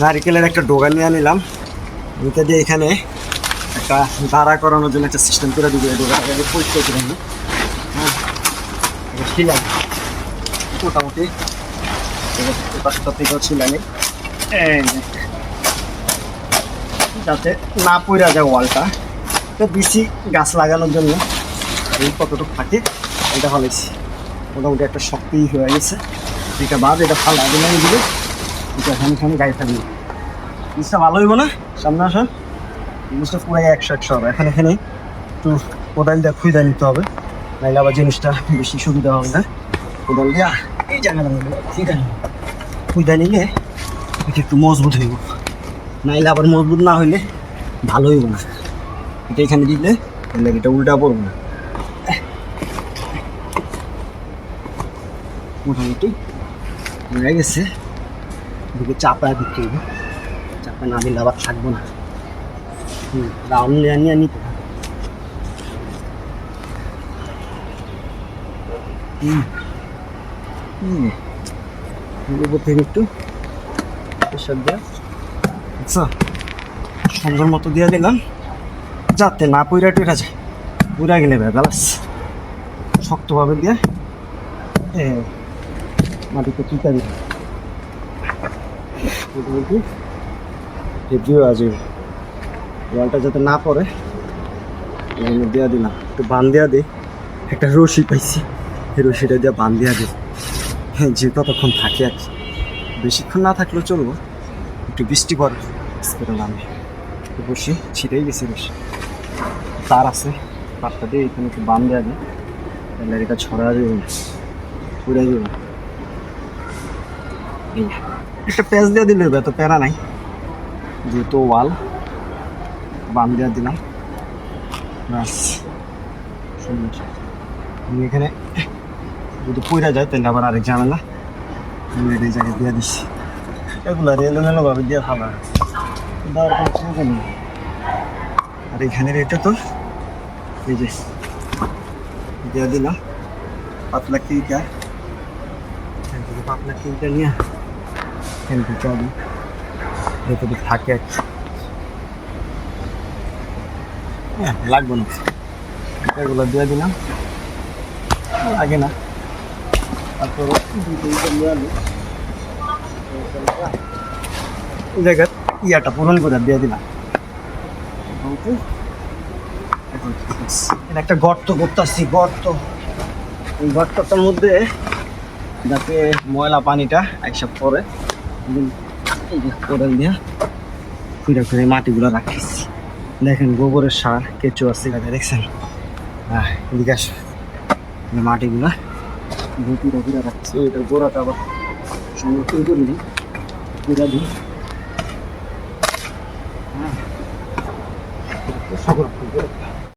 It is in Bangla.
নারিকেলের একটা ডোগা নিয়ে নিলাম। এটা দিয়ে এখানে একটা দাঁড়া করানোর জন্য একটা সিস্টেম করে দিবে ডোগাটাকে। পরিষ্কার করে নিই হ্যাঁ। ছিলাম মোটামুটি। পাঁচটা থেকেও ছিলাম যাতে না পড়া যায় ওয়ালটা। তো বেশি গাছ লাগানোর জন্য এই কতটুকু থাকে, এটা ফলাইছি মোটামুটি একটা শক্তি হয়ে গেছে। এটা বাদ, এটা ফালা। দিলে দিলে গাড়ি ভালো হইব না? একশো একশো হবে। এখানে এখানে একটু কোদাল নিতে হবে। আবার জিনিসটা বেশি সুবিধা হবে না। কোদাল দিয়া এই ঠিক আছে? নিলে এটা একটু মজবুত হইব। নাইলে আবার মজবুত না হইলে ভালো হইব না। এটা এখানে দিলে এটা উল্টা পড়ব না। মোটামুটি গেছে। এদিকে চাপায় দিতে হবে চাপা না দিলে আবার থাকব না। হুম, রাউন্ড হুম উপর থেকে একটু প্রেশার দেওয়া আচ্ছা সুন্দর মতো দিয়ে দিলাম। যাতে না পইরা টুইরা যায়। পুরা গেলে ব্যাস। শক্তভাবে দিয়ে মাটিতে চিতা দিই মোটামুটি জলটা যাতে না পড়ে জন্য দেওয়া দিলাম। একটু বান দেওয়া দিই একটা রশি পাইছি। এই রশিটা দিয়ে বান দেওয়া দিই হ্যাঁ যে কতক্ষণ থাকে আর কি। বেশিক্ষণ না থাকলেও চলবো। একটু বৃষ্টি পড়ে নামে। একটু বসি ছিটেই গেছি বেশি তার আছে। তারটা দিয়ে এখানে একটু বান দেওয়া দিই তাহলে এটা ছড়া যাবে পুড়ে যাবে এই একটা প্যাঁচ দিয়ে দিলে এত প্যারা নাই। যেহেতু ওয়াল বান দেওয়া দিলাম। ব্যাস, সুন্দর। এখানে যদি পইরা যায়, তাহলে আবার আরেক এটা এই জায়গায় দিয়ে দিচ্ছি। এগুলো এলোমেলো ভাবে, দিয়ে ভালো দেওয়ার আর এখানের এটা তো, এই যে, দিয়ে দিলাম। পাতলা থেকে পাতলা কিলটা নিয়ে থেকে আমি যতটুকু থাকে। লাগবে না। এগুলো দিয়ে দিলাম। লাগে না। তারপর জায়গার ইয়াটা পূরণ করে দিয়ে দিলাম। একটা গর্ত করতেছি, গর্ত। এই গর্তটার মধ্যে যাতে ময়লা পানিটা একসব পরে কোদাল দিয়া দেখেন গোবরের সার, কেঁচো আছে এখানে দেখছেন? হ্যাঁ এদিকে আসো। এই মাটিগুলা ঘুরে ঘুরে রাখছি। ওইটা গোড়াটা আবার সংরক্ষণ করে দিই। পুরা দিই। হ্যাঁ। সংরক্ষণ করে